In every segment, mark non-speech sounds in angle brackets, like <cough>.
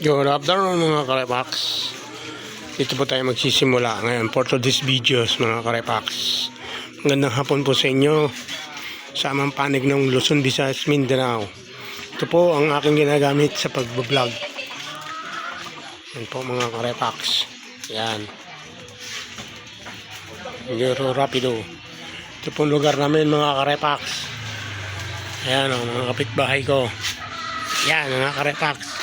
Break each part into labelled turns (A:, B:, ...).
A: Good afternoon mga karepax. Dito po tayo magsisimula ngayon for today's videos mga karepax. Magandang hapon po sa inyo sa amang panig ng Luzon, Visayas, Mindanao. Ito po ang aking ginagamit sa pagbablog. Yan po mga karepax. Yan. Euro Rapido. Ito po lugar namin mga karepax. Ayan o, mga kapitbahay ko. Yan, mga karepax.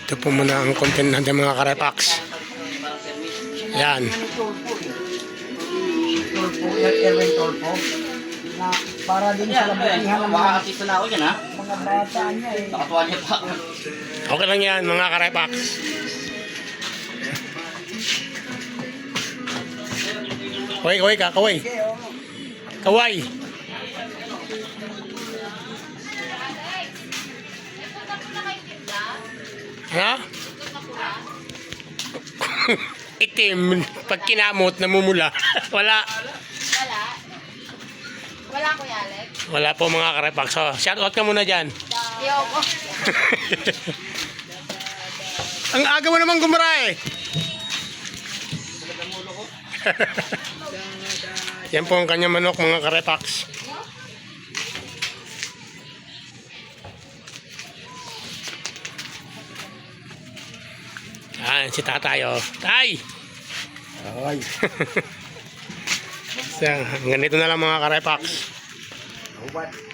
A: Ito po muna ang content natin mga karepax. Yan.
B: Erwin Tulpo, na para din sa labutihan ng mga,
C: Baka kasi na ako yan ha.
B: mga bata niya eh.
C: Nakatuwalya pa ako.
A: Okay lang yan mga karepax. Kaway, kaway ka, kaway. Kaway. Ha? Itim. Pag kinamot, namumula. Wala.
D: Wala. Wala Kuya Alex.
A: Wala po mga karepax. So, shout out ka muna dyan.
D: Ayoko. <laughs>
A: Ang aga mo naman gumara eh. <laughs> Yan po ang kanyang manok mga karepax. Yan, si tatay oh. Tay!
B: Ay, <laughs>
A: So, ganito na lang mga karepax.
B: ubat.